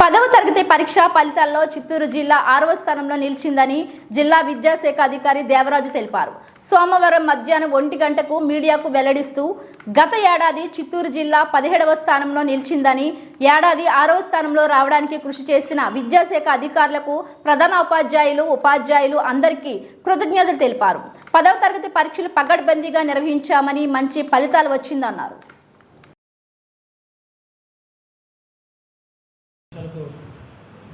పదవ తరగతి పరీక్షా ఫలితాల్లో చిత్తూరు జిల్లా ఆరవ స్థానంలో నిలిచిందని జిల్లా విద్యాశాఖ అధికారి దేవరాజు తెలిపారు. సోమవారం మధ్యాహ్నం ఒంటి గంటకు మీడియాకు వెల్లడిస్తూ గత ఏడాది చిత్తూరు జిల్లా పదిహేడవ స్థానంలో నిలిచిందని ఏడాది ఆరవ స్థానంలో రావడానికి కృషి చేసిన విద్యాశాఖ అధికారులకు ప్రధాన ఉపాధ్యాయులు ఉపాధ్యాయులు అందరికీ కృతజ్ఞతలు తెలిపారు. పదవ తరగతి పరీక్షలు పగడ్బందీగా నిర్వహించామని మంచి ఫలితాలు వచ్చిందన్నారు. మనకు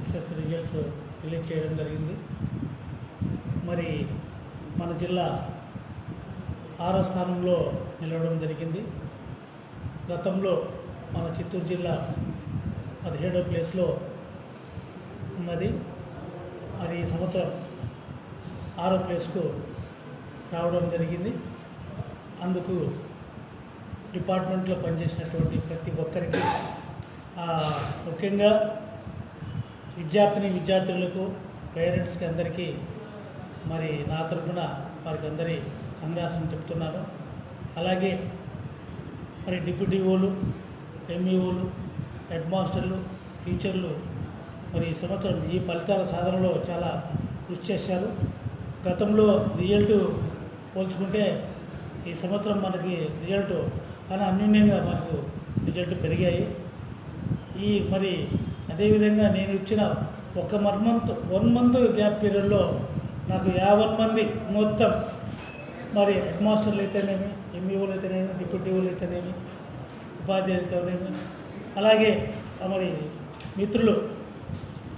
ఎస్ఎస్ రిజల్ట్స్ రిలీజ్ చేయడం జరిగింది. మరి మన జిల్లా ఆరో స్థానంలో నిలవడం జరిగింది. గతంలో మన చిత్తూరు జిల్లా పదిహేడో ప్లేస్లో ఉన్నది. మరి ఈ సంవత్సరం ఆరో ప్లేస్కు రావడం జరిగింది. అందుకు డిపార్ట్మెంట్లో పనిచేసినటువంటి ప్రతి ఒక్కరికి ముఖ్యంగా విద్యార్థిని విద్యార్థులకు పేరెంట్స్కి అందరికీ మరి నా తరఫున వారికి అందరి కంగ్రాసం చెప్తున్నాను. అలాగే మరి డిప్యూటీఓలు ఎంఈఓలు హెడ్ మాస్టర్లు టీచర్లు మరి ఈ సంవత్సరం ఈ ఫలితాల సాధనలో చాలా కృషి చేశారు. గతంలో రిజల్ట్ పోల్చుకుంటే ఈ సంవత్సరం మనకి రిజల్ట్ చాలా అన్యూన్యంగా మనకు రిజల్ట్ పెరిగాయి. ఈ మరి అదేవిధంగా నేను ఇచ్చిన ఒక one month one month gap పీరియడ్లో నాకు యాభై మంది మొత్తం మరి హెడ్ మాస్టర్లు అయితేనేమి ఎంఈఓలు అయితేనేమి డిప్యూటీఓలు అయితేనేమి ఉపాధ్యాయులతోనేమి అలాగే మరి మిత్రులు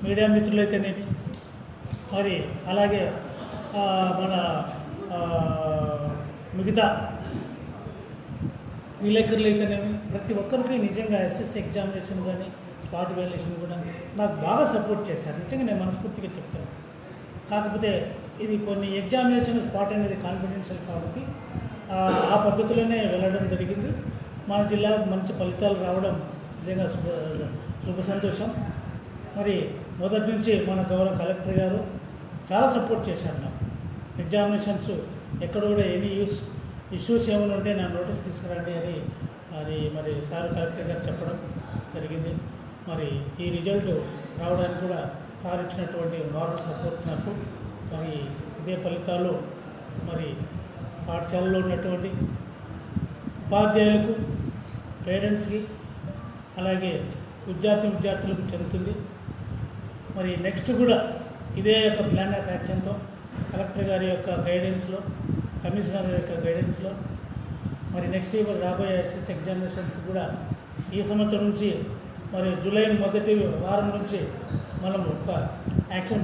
మీడియా మిత్రులు అయితేనేమి మరి అలాగే మన మిగతా విలేకరులు అయితేనేమి ప్రతి ఒక్కరికి నిజంగా ఎస్ఎస్ ఎగ్జామినేషన్ కానీ స్పాట్ వాల్యుయేషన్ కూడా నాకు బాగా సపోర్ట్ చేశారు. నిజంగా నేను మనస్ఫూర్తిగా చెప్తాను. కాకపోతే ఇది కొన్ని ఎగ్జామినేషన్ స్పాట్ అనేది కాన్ఫిడెన్షియల్ కాబట్టి ఆ, పద్ధతిలోనే వెళ్ళడం జరిగింది. మన జిల్లాకు మంచి ఫలితాలు రావడం నిజంగా శుభ శుభ సంతోషం. మరి మొదటి నుంచి మన గౌరవ కలెక్టర్ గారు చాలా సపోర్ట్ చేశారు నాకు. ఎగ్జామినేషన్స్ ఎక్కడ కూడా ఎనీ యూస్ ఇష్యూస్ ఏమైనా ఉంటే నా నోటీస్ తీసుకురండి అని అది మరి సార్ కలెక్టర్ గారు చెప్పడం జరిగింది. మరి ఈ రిజల్ట్ రావడానికి కూడా సార్ ఇచ్చినటువంటి మారల్ సపోర్ట్ నాకు. మరి ఇదే ఫలితాలు మరి పాఠశాలలో ఉన్నటువంటి ఉపాధ్యాయులకు పేరెంట్స్కి అలాగే విద్యార్థి విద్యార్థులకు చెందుతుంది. మరి నెక్స్ట్ కూడా ఇదే యొక్క ప్లాన్ ఆఫ్ యాక్షన్తో కలెక్టర్ గారి యొక్క గైడెన్స్లో కమిషనర్ యొక్క గైడెన్స్లో మరి నెక్స్ట్ ఇయర్ రాబోయే ఎస్ఎస్ ఎగ్జామినేషన్స్ కూడా ఈ సంవత్సరం నుంచి మరి జూలై మొదటి వారం నుంచి మనం ఒక యాక్షన్